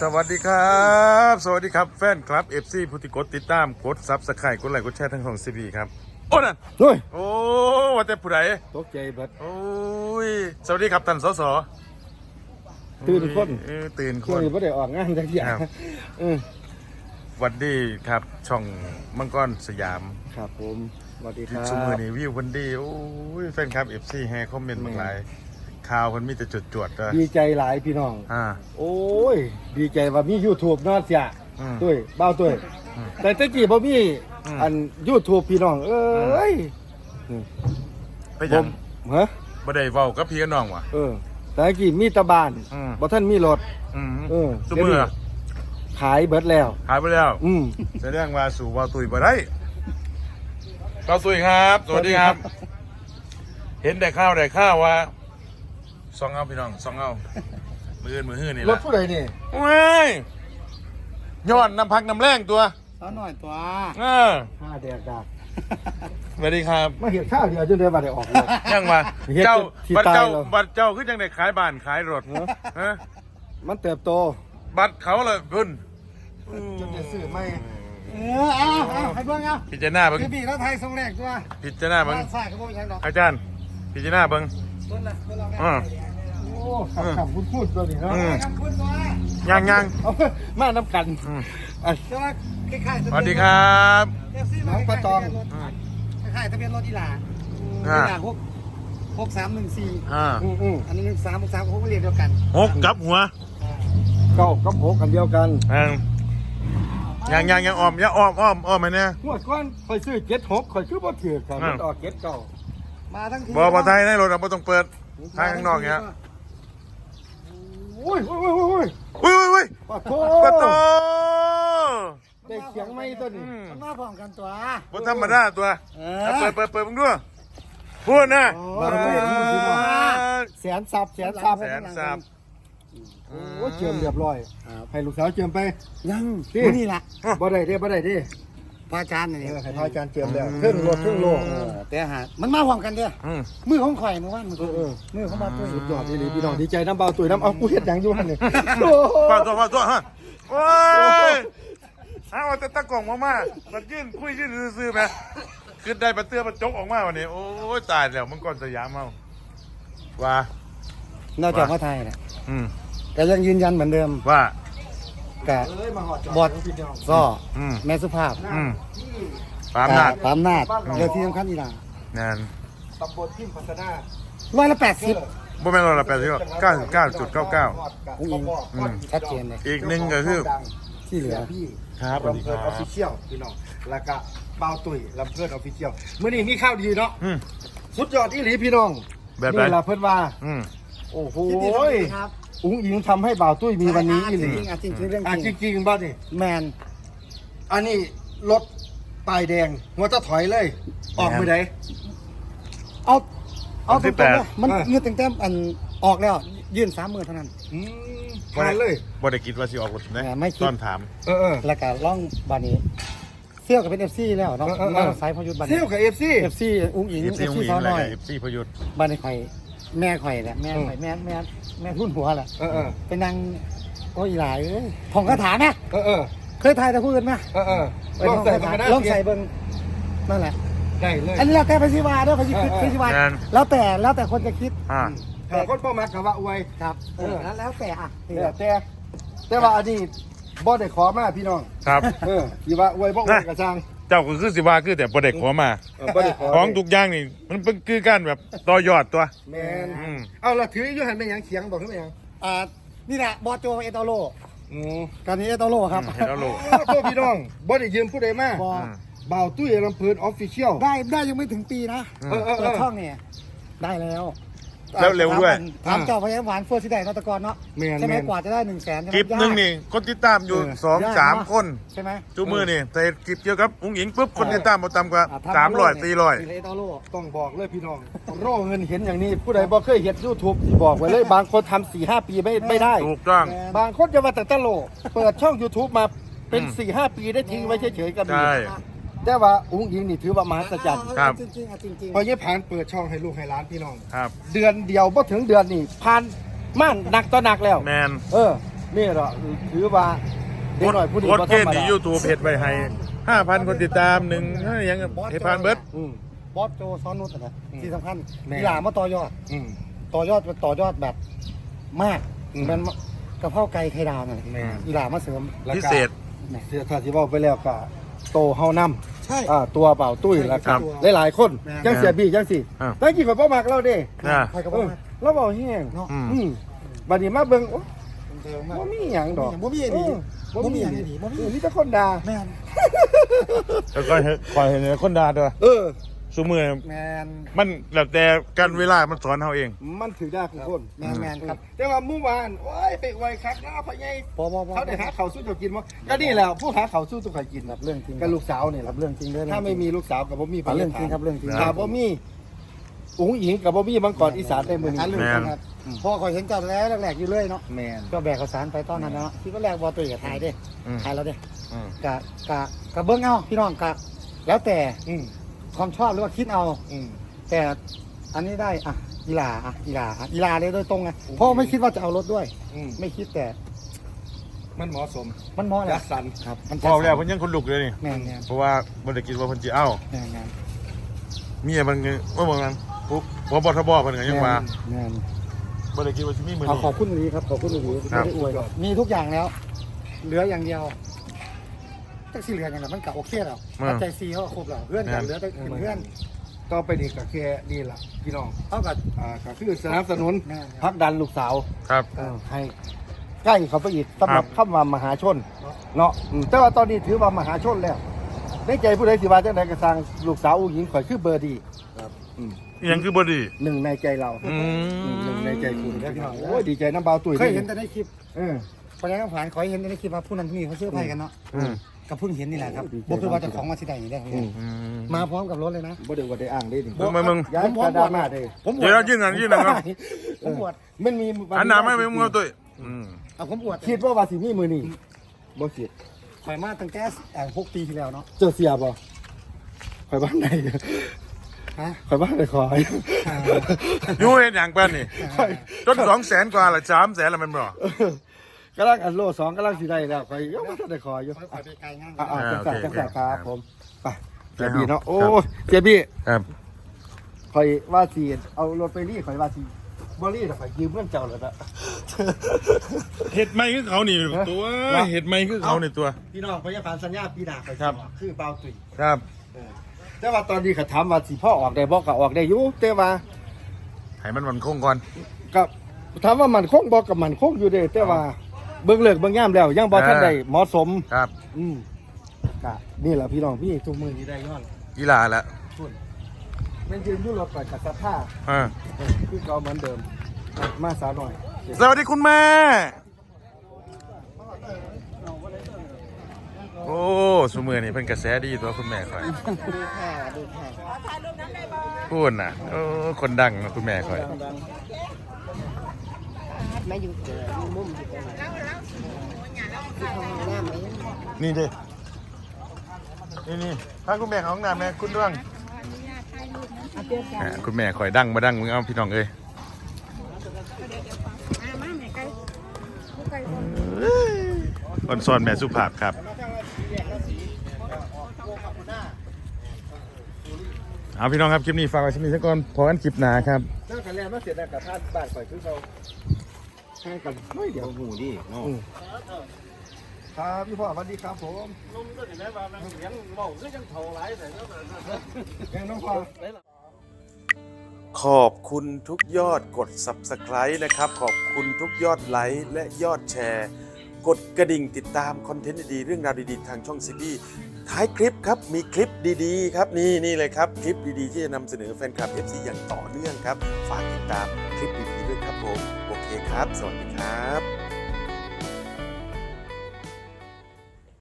สวัสดีครับ สวัสดีครับแฟนคลับ FC ผู้ที่กดติดตามกดซับสไครต์กดไลค์กดแชร์ทั้งของซีบีครับ โอ้นั่นเฮ้ยโอ้ว่าแต่ผู้ใดตกใจเบิดโอ้ยสวัสดีครับท่านสสตื่นคนเออตื่นคช่วงน นี้บ่ได้ออกงานจักอย่างครับ เออหวันดีครับช่องมังกรสยามครับผมสวัสดีครับ ชุมมือนี้วิววันดีโอ้ยแฟนคลับ FC แห่คอมเมนต์มากหลาย ข่าวคนมีแต่จดจวดๆเลยดีใจหลายพี่น้อง อ่า โอ้ย ดีใจว่ามี YouTube เนอเสียอืมตุ้ยเบ้าตุ้ยอืมแต่ตะกี้บ่มีอืม อัน YouTube พี่น้อง เอ้ยไปผยังมฮะบ่ได้เว้ากับพี่กับน้องว่ะ เออแต่ตะกี้มีแตะบานอืม บ่ท่านมีรถ อืมเออซุมือขายเบิดแล้ว หายไปแล้ว อืม แสดงว่าสู่วาวตุยบ่ได้วาวตุยครับ สวัสดีครับ เห็นแต่ข้าวแต่ข้าวว่า ซองเอาพี่น้องซองเอามืออื่นมือหื้อนี่รแหถละผู้ใดนี่ว้ายย้อนน้ำพักน้ำแรงตัวสาวหน่อยตัวเออห้าแดกดากสวัสดีครับมาเห็นข้าวเดียวจนเดือนบ่ได้ออกเลย ยังมาเฮ็ดเจ้าที่บัตรเจ้าตายแล้ว บัตรเจ้าคือจังได้ขายบ้านขายรถเนอะฮะมันเติบโตบัตรเขาเลยคุณจนจะซื้อไม่เออเอาเอาให้เบิ่งเอาพิจารณาเบิ้งคือบีแล้วไทยทรงแรกตัวพิจารณาเบิ้งบ้านซ้ายเขาบอกอย่างดอกอาจารย์พิจารณาเบิ้งต้นละต้นละอ่าโอ้ ขับขับคุณพูดตัวนี้เนาะอืมคำพูดตัวยังยังเอามาน้ำกันอืมอะเจ้าว่าคล้ายๆสวัสดีครับเอฟซีน้องปะตองคล้ายๆทะเบียนรถอีหลาอ่า อีหลาหกหกสามหนึ่งสี่อ่าอืมอืมอันนี้หนึ่งสามหกสามเขาก็เรียกเดียวกันหกกับหัวเก้ากับหกกันเดียวกันอ่ายังยังยังอ้อมยังอ้อมอ้อมอ้อมไหมเนี่ย งวดก่อนคอยซื้อเจ็ดหกคอยคือบ่ถือครับอ่ามั มันออกเจ็ดเก้ามาทั้งทีบอบอไทยในรถเราไม่ต้องเปิด ทางข้างนอกเนี้ย โอ้ยโอ้ยโอ้ยโอ้ยอุ้ยอุ้ยอุ้ยปะโถปะโตได้เขียงไม่ตัวนี้อืมมันมาพร้อมกันตัว บนธรรมดาตัวเอเอาอเปิดเปิดเปิดมึงด้วยพูดนะบารมีของพี่น้องแสนสับแสนสับแสนสับโอ้ยเจิมเรียบร้อยให้ลูกสาวเจิมไปยังพี่นี่แหละบ่ได้เด้บ่ได้เด้ พระอาจารย์นี่เออให้พระอาจารย์เจิมแล้วเครื่องรถเครื่องโลกเออแต่หามันมาพร้อมกันเด้ออืม มือของข่อยเมื่อวานมือเออเออ มือของบาตุ้ยสุดยอดดีพี่น้องดีใจน้ำเบาตุยน้ำเอากูเฮ็ดหยังอยู่หั่นนี่โอ้ฝากตัวฝากตัวฮะโอ้ยเอาแต่ตะกล่องมามามันยื่นคุยยื่นซื้อๆไหมขึ้นได้ปะเตื้อปะจกออกมาวันนี้ โอ้ยตายแล้วมังกรสยามเมาว่า นอกจากพระไทยเนี่ยอืมแต่ยังยืนยันเหมือนเดิมว่า แต่เอ้ยมาหอดจบอดพี่น้องก็อืมแม่สุภาพอืมปามนาดปามนาดเรื่องที่สำคัญอีหล่านั่นตำบลพิมพ์พัฒนาร้อยละแปดสิบบ่แม่นร้อยละแปดสิบเก้าสิบเก้าจุดเก้าเก้าอุ้งอิงอืมชัดเจนเลยอีกหนึ่งก็คือที่เหลือพี่ครับสวัสดีลำคเพิรันออบฟฟิเชียลพี่น้องแล้วก็เบาตุยลำเพินออฟฟิเชียลมื้อนี้มีข่าวดีเนาะอืมสุดยอดอีหลีพี่น้องแบบไหนนี่ล่ะเพิ่นว่าอืมโอ้โหที่ดีครับ อุ้งอิงทำให้บ่าวตุ้ยมีวันนี้อีหลีจริงๆอะจริงๆเรื่องอะจจริงริงๆบ้านี่แมนอันนี้รถป้ายแดงหัวจะถอยเลย ออกมือไหน เอาเอาวันตที่รงแปดๆนะมันอะ เงื่อนเต็มๆอันออกแล้ว ยื่นสามหมื่นเท่านั้น อืมผ่านเลย บ่ได้คิดว่าสิออกรถนะแหมไม่คิด ตอนถาม เออเออ แล้วก็ล่องบานนี้เซี่ยวกับเป็นเอฟซีแล้วเนาะเออเออเออ มาไซส์พอยุทธ์บานเที่ยวกับเอฟซีเอฟซีอุ้งอิงเอเอฟซีฟหซีงสาวอะไรน้อยเอฟซีพยุทธ์บานนี้ข่อย แม่ข่อยแหละแม่ข่อยแม่แม่แม่ทุ่นหัวแหละเออเออเป็นนางโอ้ยหลายเอ้ยท่องคาถาไหมเออเออเคยทายแต่พูดไหมเออเออไปลองท่องใส่คาธรถารมดาลองใส่เบิ้งนั่นแหละได้เลยอันนี้แล้วแต่พระศิวาเด้อพระศิเออเออพระศิวานั่นแล้วแต่แล้วแต่คนจะคิดอ่าถ้าคนเป้ามักกับว่าอวยครับเออแล้วแล้วแต่อะแต่แต่แต่ว่าอันนี้บ่ได้ขอมาพี่น้องครับ เออที่ว่าอวยบ่อวยกระชัง เจ้าก็คือสิว่าคือแต่บ่ได้ขอมา เออบ่ได้ขอของทุกอย่างนี่ มันเป็นคือการแบบต่อยอดตัว แมนอืม เอาละถืออยู่หันไปหยังเขียงบอกขึ้นไปหยังอ่านี่แหละบอสโจเอตโลอืมการนี้เอตโลครับเห็นแล้วลูก โอ้โทษพี่น้องบ่ได้ยืมผู้ใดมาบออืมบ่าวตุ้ยลำเพลินออฟฟิเชียลได้ได้ยังไม่ถึงปีนะเออเออเอเปิดอช่องเนี่ยได้แล้ว แล้วเร็วด้วย ถามเจ้าพยาหวานเฟื่อสิได้นอตกรเนาะแมนใช่ไหแมมนกว่าจะได้หนึ่งแสนคลิปหนึงนี่คนติดตามอยู่เออ สองยากสามเนอะคนใช่ไหมจูมือนี่แต่คลิปเกี่ยวกับอุ้งอิงปุ๊บคนติดตามบ่ต่ำกว่าอะทำสามร้อยสี่ร้อยเอตโลต้องบอกเลยพี่น้อง โร่เงินเห็นอย่างนี้ ผู้ใดบ่เคยเห็นยูทูบที่บอกไว้เลย บางคนทำสี่ห้าปีไม่ไม่ได้ ถูกต้อง บางคนจะมาแต่ตะโล เปิดช่อง YouTube มาเป็นอืมสี่ห้าปีได้ทิ้งไว้เฉยๆก็มีใช่ แต่ว่าอุ้งอิงนี่ถือว่า มหัศจรรย์ครับ จริงๆอะจริงๆ พอเยี่ผ่านเปิดช่องให้ลูกให้หล้านพี่น้อง ครับ เดือนเดียวบ่ถึงเดือนนี่ผ่านม่านหนักต่อหนักแล้ว แมนเออ นี่เหรอถือว่าเด็กหน่อยผู้ดีกดบ่ธเกรณรฑ์มที่ดายูทูบเพจไปให้ห้าพันคนติดตามหนึ่งยังเฮพานเบิร์ด อืม บอสโจซ้อนนุชนะอืมที่สำคัญแม่ กีฬามาต่อยอด อืม ต่อยอดเป็นต่อยอดแบบมากอืม มันกระเพราไก่ไข่ดาวน่ะแม่กีฬามาเสริมแล้วก็พิเศษเสียถ้าสิเว้าไปแล้วก็ โตเฮานํใช่ อ่าตัวเป่าตุ้ยแล้วครัก็บหลายๆคนแม่จังเสียบี้จังสิอ่าแต่กี่ข่อยบ่มักเราเด้อ่า ใครก็เอบอกอว่าเราเว้าแห้งเนาะ อืม อืมบัดนี้มาเบิ่งโอ้เดิมมากบ่มีหยังดอกบ่มีอันนี้เออบ่มีอันนี้บ่มี เออมีแต่คนด่าแมนแล้วก็คอยเห็นคนด่าด้วย เออ สมือแมนมันแล้วแต่การเวลามันสอนเขาเอง มันถือได้ทุกคนแมนแมนครับ แต่ว่าเมื่อวานโอ้ยไปไวคักหน้าพ่อใหญ่พอพอพอเขาได้หาเขาวสู้ตัวกินมั้งก็นี่แหละผู้หาเขาวสู้ตัวใครกินครับเรื่องจริงกับลูกสาวนี่แหครัละบเรื่องจริงเลยถ้าไม่มีลูกสาวกับบ่มีอะเรื่องจริงครับเรื่องจริงถ้าบ่มีอุ๋งอิงกับบ่มีมังกรอีสานได้มื้อนี้อะเรื่องจริงครับพ่อคอยเห็นเจ้าแล้วแรกๆอยู่เลยเนาะแมนก็แบกข้าวสารไปต้อนนั้นเนาะที่ก็แรกบอตุยกับทายเด้อืมทายแล้วเด้อืมกะกะกะเบิ้งเอาพี่น้องกะแล้วแต่อืม ความชอบหรือว่าคิดเอา อืม แต่อันนี้ได้อะกีฬาอะกีฬาอะกีฬาเลยโดยตรงไงเพราะไม่คิดว่าจะเอารถด้วย อืมไม่คิดแต่มันเหมาะสมมันมองแหจัละดสรรครับ มันพอแล้วเพิ่นยังคนลุกเลยนี่ แม่นแม่นเพราะว่าบ่ได้คิดว่าเพิ่นสิเอาแม่นแม่นเมียมันก็ว่าบ่มันปุ๊บบ่บ่ทบเพิ่นก็ยังว่าแม่นบ่ได้คิดว่าสิมีมื้อเอานี้ ขอบคุณดีครับขอบคุณดีครับ ไม่ได้อวยหรอกมีทุกอย่างแล้ว เหลืออย่างเดียว จักสีเหลืออย่างไรมันกะโอเคแล้วปัจจัยซีเขาก็ครบแล้วเพื่อนกันเหลือแต่เพื่อนต่อไปนี่ก็แค่นี่ล่ะพี่น้องเท่ากับอ่าก็คือสนับสนุนแม่พักดันลูกสาวครับ เออให้ใกล้เขาไปอีกสำหรับครับคำว่ามหาชน เนาะอืมแต่ว่าตอนนี้ถือว่ามหาชนแล้วในใจผู้ใดสิว่าจังไดก็สร้างลูกสาวอุ้งหญิงข่อยคือเบอร์ดีอืมอิหยังคือบ่ดีหนึ่งในใจเราอือืมหนึ่งมในใจคุณแล้วพี่น้องโอ้ยดีใจน้ำเบาตุ๋ยเคยเห็นแต่ในคลิปเออเพราะฉะนั้นผ่านขอให้เห็นแต่ในคลิปว่าผู้นั้นผู้นี้เขาซื้อไพ่กันเนาะอืม ก็เพิ่งเห็นนี่แหละครับดีใจบอกคือว่าเจะของมาที่ใดนี่ได้อืมอืม มาพร้อมกับรถเลยนะ บ่ได้ว่าได้อ้างได้ดิมึงมึงมึง ย้ายผมกระดาษมาเด้ผมบวเดี๋ยวชยื่นหนังยื่นหนังครับ ผมบวชมันมีอันหน้าไม่มึงเอาตุ้ยอืมเอาผมบวชคิดว่าว่าสิมีมือนี่บ่คิดข่อยมาตั้งแต่เอ่อหกปีที่แล้วเนาะเจอเสียบ่ข่อยบ้านไหนฮะข่อยบ้านไหนขอยอยู่เฮ็ดหยังปานนี่ จน200,000กว่าละ300,000ละแม่นบ่ กำลังอันโลสองกำลังสิได้แล้วข่อยยังบ่ทันได้ขออยู่ข่อยข่อยไปไกลงานอ่าอ่าจังสันโอเคจังสันครับผมไปเจครับบีเนาะโอ้ครับเจบีครับคอยว่าสีเอารถไปรีคอยว่าสีบอรี่แต่คอยยืมเงินเจ้าแล้วนะเฮ็ดใหม่คือเขานี่ตัวฮะเฮ็ดใหม่คือเขานี่ตัว พี่น้องพยาบาลสัญญาปีหน้าคอยครับคือเบาตุย ครับ แต่ว่าตอนนี้เขาถามว่าสีพ่อออกได้บอกก็ออกได้อยู่แต่ว่าให้มันมันคงก่อนกับถามว่ามันคงบอกกับมันคงอยู่เด้แต่ว่า เบิ่งเลิกเบิ่งย่ามแล้วยังบ่ทันได้เหมาะสม ครับ อืมก็นี่แหละพี่น้องพี่ทุกมือนี้ได้ย้อนกีฬาละแมันยืนอยู่รถก่อนกับสภาพอ่าเออคือเก่าเหมือนเดิมมาสาวหน่อยสวัสดีคุณแม่ โอ้สมือนี่เป็นกระแสดีตัวคุณแม่คอยดีค่ะดีค่ะพูดน่ะโอ้คนดังนะคุณแม่คอย มาอยู่เจอมีมุมอยู่ตรงไหนที่ห้อง น้ำไหมนี่ดินี่นี่ถ้าคุณแม่ของน้ำแม่คุณด้วงอ่าคุณแม่คอยดังมาดังมึงเอาพี่น้องเอ้ยอ่อนซอนแม่สุภาพครับเอาพี่น้องครับคลิปนี้ฝากไว้ชิ้นนี้สักก่อนพอกันคลิปหนาครับเรื่องกันแล้วมาเสร็จแล้วกับท่านบ้านข่อยคือเขาให้กันไม่เดี๋ยวหูดิ ครับพี่พ่อสวัสดีครับผมนุ่มด้วยเห็นไหมว่ามันยังเมาก็ยังเท่าไรแต่ยังน้องพ่อขอบคุณทุกยอดกด Subscribe นะครับ ขอบคุณทุกยอดไลค์และยอดแชร์ กดกระดิ่งติดตามคอนเทนต์ดีๆเรื่องราวดีๆ ทางช่องซีบีท้ายคลิปครับมีคลิปดีๆ ครับนี่นี่เลยครับ คลิปดีๆ ที่จะนำเสนอแฟนคลับ FC อย่างต่อเนื่องครับ ฝากติดตามคลิปดีๆด้วยครับผม โอเคครับ สวัสดีครับ